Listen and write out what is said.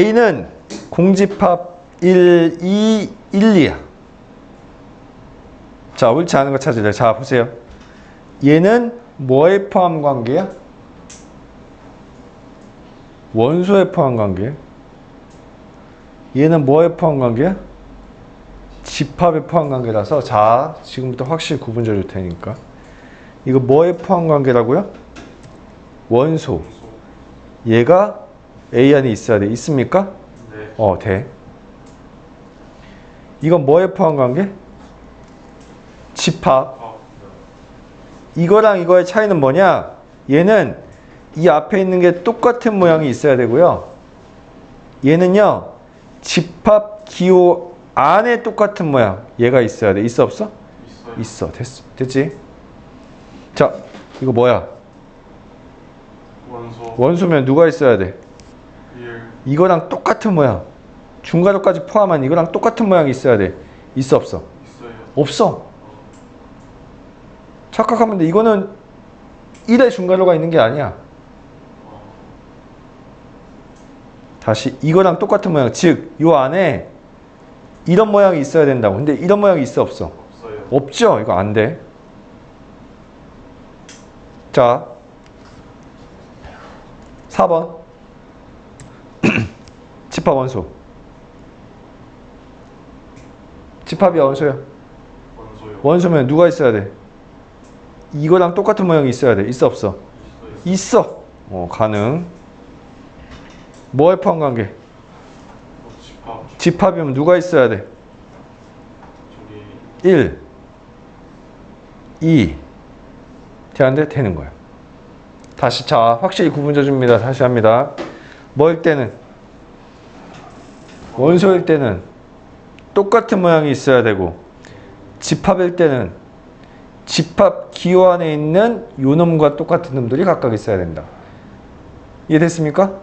A는 공집합 1, 2, 1, 2야. 자, 옳지 않은 거 찾으래. 자, 보세요. 얘는 뭐에 포함 관계야? 원소에 포함 관계. 얘는 뭐에 포함 관계야? 집합에 포함 관계라서 자, 지금부터 확실히 구분 져 줄 테니까. 이거 뭐에 포함 관계라고요? 원소. 얘가 A 안에 있어야 돼. 있습니까? 네. 어, 돼. 이건 뭐에 포함 관계? 집합. 아, 이거랑 이거의 차이는 뭐냐? 얘는 이 앞에 있는 게 똑같은 모양이 있어야 되고요. 얘는요, 집합 기호 안에 똑같은 모양. 얘가 있어야 돼. 있어, 없어? 있어요. 있어. 됐어. 됐지? 자, 이거 뭐야? 원소 원소면 누가 있어야 돼? 1 이거랑 똑같은 모양. 중괄호까지 포함한 이거랑 똑같은 모양이 있어야 돼. 있어, 없어? 있어요. 없어. 착각하면 돼. 이거는 1의 중괄호가 있는 게 아니야. 어, 다시 이거랑 똑같은 모양. 즉, 이 안에 이런 모양이 있어야 된다고. 근데 이런 모양이 있어, 없어? 없어요. 없죠? 이거 안 돼. 자, 4번. 집합 원소. 집합이야, 원소야? 원소요. 원소면 누가 있어야 돼? 이거랑 똑같은 모양이 있어야 돼. 있어, 없어? 있어요. 있어. 어, 가능. 뭐에 포함 관계? 어, 집합 집합이면 누가 있어야 돼? 저기 1, 2. 되는데 되는 거야. 다시 자 확실히 구분 져 줍니다. 다시 합니다. 뭐일 때는 원소일 때는 똑같은 모양이 있어야 되고 집합일 때는 집합 기호 안에 있는 요 놈과 똑같은 놈들이 각각 있어야 된다. 이해됐습니까?